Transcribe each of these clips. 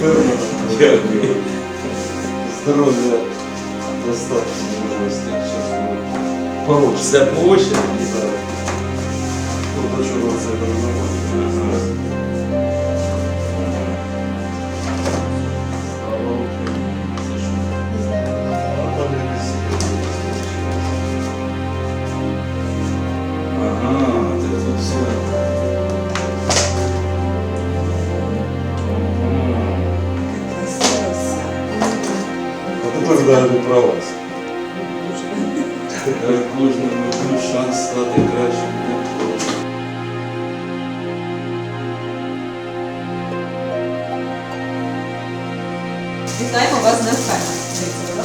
Дякую. Здоров'я достатньо. Щасливо. Получше. Все по очереди. Ну, до чого це нормально. А тепер про вас. Кожному шанс стати кращим. Вітаємо вас на охайно.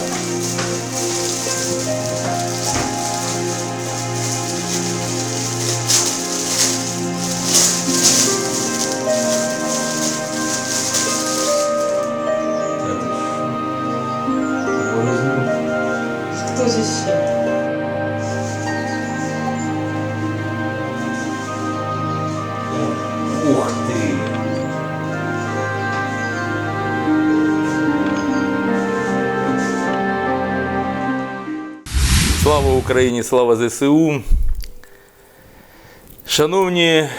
Хто? Ух ти! Слава Україні, слава ЗСУ. Шановні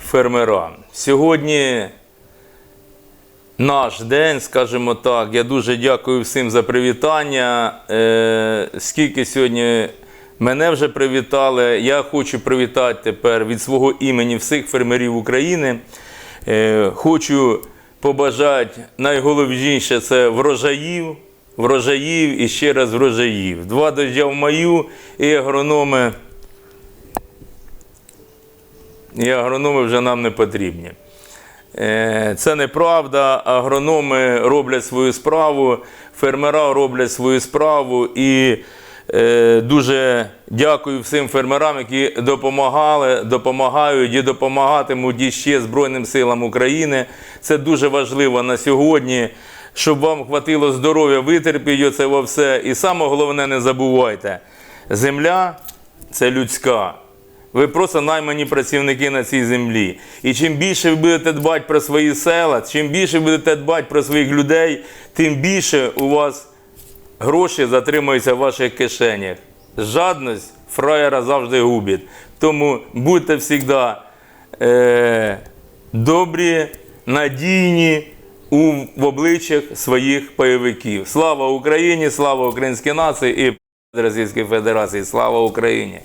фермера, сьогодні наш день, скажімо так. Я дуже дякую всім за привітання. Е, скільки сьогодні мене вже привітали. Я хочу привітати тепер від свого імені всіх фермерів України. Е, хочу побажати найголовніше це врожаїв, врожаїв і ще раз врожаїв. Два дождя в маю і агрономи. І агрономи вже нам не потрібні. Е, Це неправда. Агрономи роблять свою справу, фермера роблять свою справу. І е, дуже дякую всім фермерам, які допомагали, допомагають і допомагатимуть іще Збройним силам України. Це дуже важливо на сьогодні, щоб вам хватило здоров'я, витерпіть це во все. І саме головне, не забувайте: земля це людська. Ви просто наймані працівники на цій землі. І чим більше ви будете дбати про свої села, чим більше будете дбати про своїх людей, тим більше у вас гроші затримуються в ваших кишенях. Жадність фраєра завжди губить. Тому будьте завжди е, добрі, надійні у, в обличчях своїх бойовиків. Слава Україні, слава українській нації і Російській Федерації. Слава Україні!